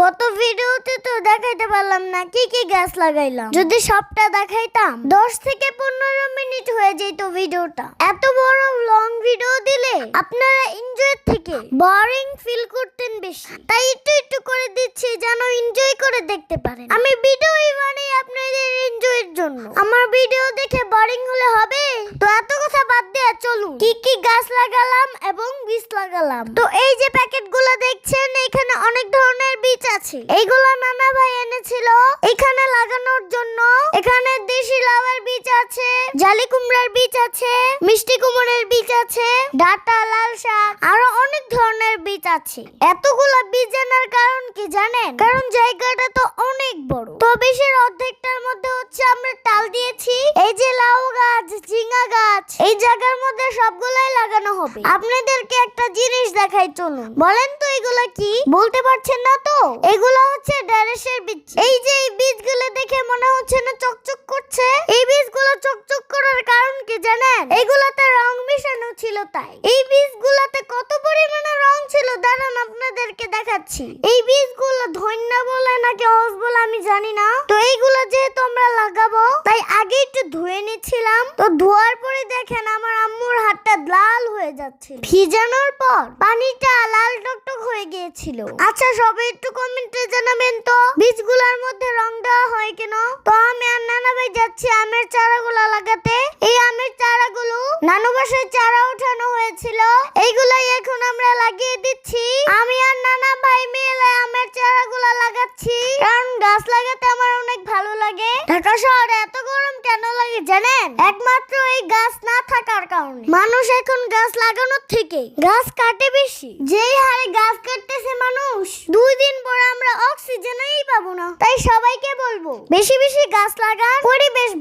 গত ভিডিওতে তো দেখাইতে পারলাম না কি কি গাছ লাগাইলাম। যদি সবটা দেখাইতাম, দশ থেকে পনেরো মিনিট হয়ে যেত ভিডিওটা। এত বড় লং ভিডিও দিলে আপনারা এনজয় থেকে বোরিং ফিল করতেন বেশি। তাই একটু একটু করে দিচ্ছি যেন এনজয় করে দেখতে পারেন। আমি ভিডিওই বানাই আপনাদের এনজয়ের জন্য। আমার ভিডিও দেখে বোরিং হলে হবে? তো এত কথা বাদ দিয়ে চলুন। কি কি গাছ লাগালাম এবং বীজ লাগালাম? তো এই যে প্যাকেটগুলো দেখছেন, এখানে অনেক ধরনের বীজ আছে। এইগুলো নানা ভাই এনেছিল। এখানে লাগানোর জন্য। এখানে দেশি লাউয়ের বীজ আছে, জালি কুমড়ার বীজ আছে, মিষ্টি কুমড়ের বীজ আছে, ডাটা, লাল শাক, আরও অনেক ধরনের বীজ আছে। এতগুলো বীজ এনার কারণ কি জানেন? কারণ জায়গাটা তো অনেক বড়। তো বেশির অর্ধেকটার মধ্যে হচ্ছে আমরা টাল দিয়েছি এই যে লাউ গাছ ঝিঙা গাছ এই জায়গার মধ্যে সবগুলাই লাগানো হবে আপনাদেরকে একটা জিনিস দেখাই চলুন বলেন তো এগুলা কি বলতে পারছেন না তো? এগুলো হচ্ছে ড্যারেসের বীজ। এই যে এই বীজগুলো দেখে মনে হচ্ছে না চকচক করছে? এই বীজগুলো চকচক করার কারণ কি জানেন? এগুলাতে রং মিশানো ছিল তাই। এই বীজগুলোতে কত পরিমাণে রং ছিল দাঁড়ান আপনাদেরকে দেখাচ্ছি। এই বীজগুলো ধন্য বলে নাকি হস বলে আমি জানি না। তো এইগুলো যেহেতু আমরা লাগাবো, তাই আগে একটু ধুয়ে নিচ্ছিলাম। তো ধোয়ার পরে দেখেন আমার লাল হয়ে যাচ্ছে ভিজানোর পর পানিটা লাল টকটক হয়ে গিয়েছিল। আচ্ছা সবাই একটু কমেন্টে জানাবেন তো। বীজগুলোর মধ্যে রং দেওয়া হয় কেন? তো আমি আর নানা ভাই যাচ্ছি আমের চারাগুলো লাগাতে। এই আমের চারাগুলো নানু বাসায় চারা উঠানো হয়েছিল। এইগুলাই এখন আমরা লাগিয়ে দিচ্ছি। আমি আর নানা ভাই মিলে আমের চারাগুলো লাগাচ্ছি কারণ গাছ লাগাতে আমার অনেক ভালো লাগে ঢাকা শহরে এত গরম কেন লাগে জানেন একমাত্র এই গাছ না থাকার কারণে মানুষ এখন গাছ লাগানোর থেকে গাছ কাটে বেশি যেই হারে গাছ কাটতেছে মানুষ দুই দিন পরে আমরা অক্সিজেনই পাবো না তাই সবাইকে বলব বেশি বেশি গাছ লাগান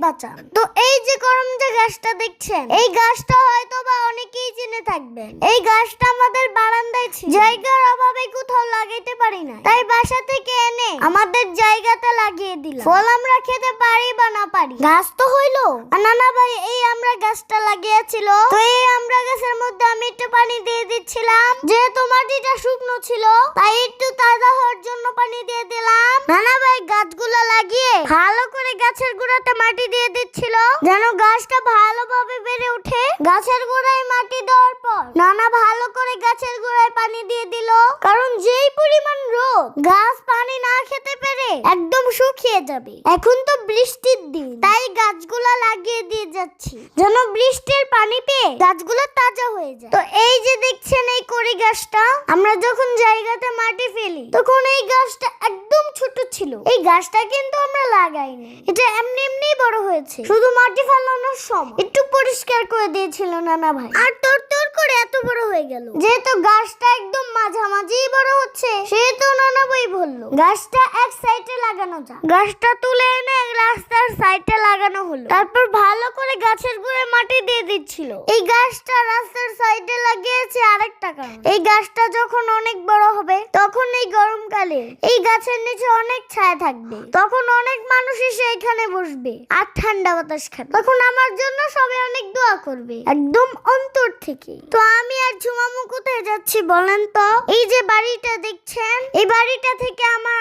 বাঁচান তো এই যে করম যে গাছটা দেখছেন, এই গাছটা হয়তো বা অনেকেই চিনে থাকবেন। এই গাছটা আমাদের বারান্দায় ছিল। জায়গার অভাবে কোথাও লাগাইতে পারি না তাই বাসা থেকে এনে আমাদের জায়গাতে লাগিয়ে দিলাম। ফল আমরা খেতে পারি বা না পারি। গাছ তো হইল। নানা ভাই, এই আমরা গাছটা লাগিয়েছিল। তো এই আমরা গাছের মধ্যে আমি একটু পানি দিয়ে দিচ্ছিলাম। যেহেতু মাটিটা শুকনো ছিল, তাই একটু তাজা হওয়ার জন্য পানি দিয়ে দিলাম। নানা ভাই, গাছগুলো লাগিয়ে ভালো করে গাছের গোড়াতে মাটি দিয়ে দিচ্ছিল। যেন গাছটা ভালোভাবে বেড়ে ওঠে। গাছের গোড়ায় মাটি দেওয়ার পর নানা ভালো করে গাছের গোড়ায় পানি দিয়ে দিল। কারণ যেই পরিমাণ রোদ, গাছ পানি না খেতে পেরে একদম শুকিয়ে যাবে। এখন তো বৃষ্টির দিন। তাই গাছগুলা লাগিয়ে দিয়ে যাচ্ছি। যেন বৃষ্টির পানি পেয়ে গাছগুলো তাজা হয়ে যায়। তো এই যে দেখছেন এই কড়ি গাছটা আমরা যখন জায়গাতে মাটি ফেলি তখন এই গাছটা একদম ছোট ছিল। এই গাছটা কিন্তু আমরা লাগাইনি। এটা এমনি এমনি বড় হয়েছে। শুধু মাটি ফেলানোর সময়। একটু পরিষ্কার করে দিয়েছিল নানা ভাই। আর তোর তোর করে এত বড় হয়ে গেল। যেহেতু গাছটা মাঝামাঝি বড় হচ্ছে। সেহেতু নানা ভাই বলল। গাছটা এক সাইডে লাগানো যা গাছটা তুলে এনে রাস্তার সাইডে লাগানো হলো। তারপর ভালো করে গাছের গুঁড়ে মাটি দিয়ে দিচ্ছিল। এই গাছটা রাস্তার সাইডে লাগিয়েছে আরেকটা কারণ। এই গাছটা যখন অনেক বড় হবে, তখন এই গরমকালে এই গাছের নিচে অনেক ছায়া থাকবে। তখন অনেক মানুষ এসে এখানে বসবে আর ঠান্ডা বাতাস খাবে। তখন আমার জন্য সবাই অনেক দোয়া করবে। একদম অন্তর থেকে। তো আমি আর ঝুমামু কোথায় যাচ্ছি বলেন তো? এই যে বাড়িটা দেখছেন এই বাড়িটা থেকে আমার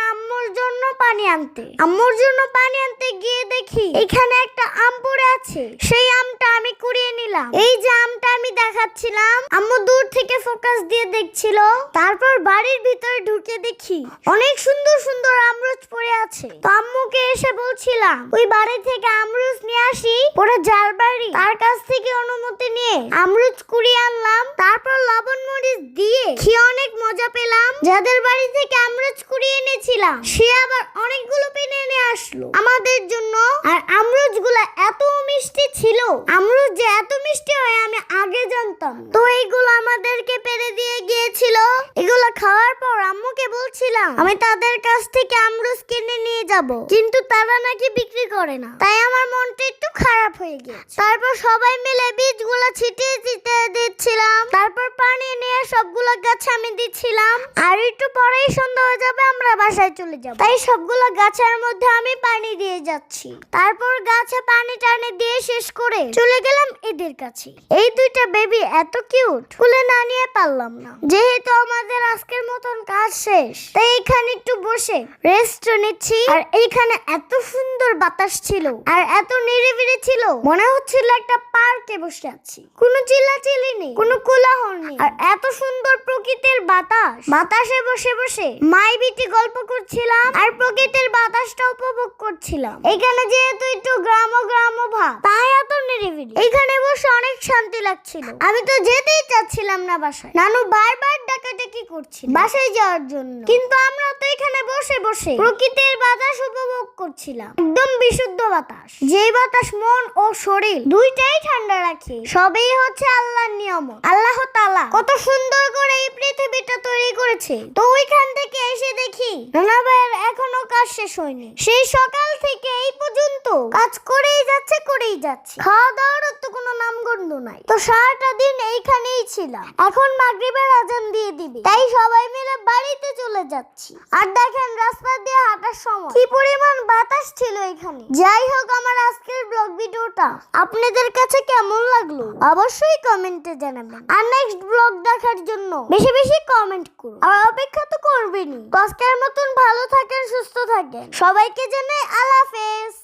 পানি আনতে। আম্মুর জন্য পানি আনতে গিয়ে দেখি এখানে একটা আম পড়ে আছে। সেই আমটা আমি কুড়িয়ে নিলাম। এই যে আমটা আমি দেখাচ্ছিলাম, আম্মু দূর থেকে ফোকাস দিয়ে দেখছিল। তারপর বাড়ির ভিতরে ঢুকে দেখি অনেক সুন্দর সুন্দর আমরুজ পড়ে আছে। তো আম্মুকে এসে বলছিলাম, ওই বাড়ি থেকে আমরুজ নিয়ে আসি ওরা যার বাড়ি তার কাছ থেকে অনুমতি নিয়ে আমরুজ কুড়িয়ে আনলাম। তারপর লবণ মরিচ দিয়ে খেয়ে অনেক মজা পেলাম। যাদের বাড়ি থেকে আমরুজ কুড়িয়ে এনেছিলাম, সে আবার অনেকগুলো পেনে এনে আসলো। আমাদের জন্য আর আমরুজগুলো এত মিষ্টি ছিল। আমরুজ যে এত মিষ্টি হয়, আমি আগে জানতাম। তো এইগুলো আমাদেরকে পেরে দিয়ে গিয়েছিল? এগুলো খাওয়ার পর আম্মুকে বলছিলাম, আমি তাদের কাছ থেকে আমরুজ কিনে নিয়ে যাব। কিন্তু তারা নাকি বিক্রি করে না। তাই আমার মনটা একটু খারাপ হয়ে গেছে তারপর সবাই মিলে বীজগুলো ছিটিয়ে দিতে দিচ্ছিলাম। তারপর পানি নিয়ে সবগুলো গাছে আমি দিচ্ছিলাম। আর একটু পরেই সন্ধ্যা হয়ে যাবে, আমরা বাসায় চলে যাব। তাই সবগুলো গাছের মধ্যে আমি পানি দিয়ে যাচ্ছি। তারপর গাছে পানি টানি দিয়ে শেষ করে চলে গেলাম এদের কাছে। এই দুইটা বেবি এত কিউট কুলে না নিয়ে পারলাম না। যেহেতু আমাদের আজকের মতন কাজ শেষ, তাই এখানে একটু বসে রেস্ট নিচ্ছি। আর এইখানে এত সুন্দর বাতাস ছিল আর এত নিরিবিলি ছিল, মনে হচ্ছিল একটা পার্কে বসে আছি। কোনো চিল্লাচিল্লি নেই, কোনো কোলাহল নেই। আর এত সুন্দর প্রকৃতির বাতাস। বাতাসে বসে বসে মাই বিটি গল্প করছিলাম আর প্রকৃতির বাতাসটা উপভোগ করছিলাম। এখানে যেহেতু একটু গ্রাম তাই এখানে বসে অনেক শান্তি লাগছিল। আমি তো যেতেই চাচ্ছিলাম না বাসায়। নানু বারবার ডাকাডাকি করছিল। বাসায় যাওয়ার জন্য। কিন্তু আমরা তো এখানে বসে বসে প্রকৃতির বাতাস উপভোগ করছিলাম। একদম বিশুদ্ধ বাতাস। যে বাতাস মন ও শরীর দুইটাই ঠান্ডা রাখে, সবই হচ্ছে আল্লাহর নিয়ম আল্লাহ তাআলা কত সুন্দর করে এই পৃথিবীটা তৈরি করেছে। তো ওইখান থেকে এসে দেখি, নানা ভাইয়ের এখনও কাজ শেষ হয়নি। সেই সকাল থেকে এই পর্যন্ত কাজ করেই যাচ্ছে করেই যাচ্ছে। খাওয়া তো কোনো নামগন্ধ নাই। তো সারাটা দিন এইখানেই ছিলাম। এখন মাগরিবের আজান দিয়ে দিবে। তাই সবাই মিলে বাড়িতে চলে যাচ্ছি। আর দেখেন রাস্তা দিয়ে হাঁটার সময় কি পরিমাণ বাতাস ছিল এখানে। যাই হোক আমার আজকের ব্লগ ভিডিওটা আপনাদের কাছে কেমন লাগল অবশ্যই কমেন্টে জানাবেন। আর নেক্সট ব্লগ দেখার জন্য বেশি বেশি কমেন্ট করুন। আর অপেক্ষা তো করবেনই। আজকের মতন ভালো থাকেন, সুস্থ থাকেন। সবাইকে জানাই আল্লাহ হাফেজ।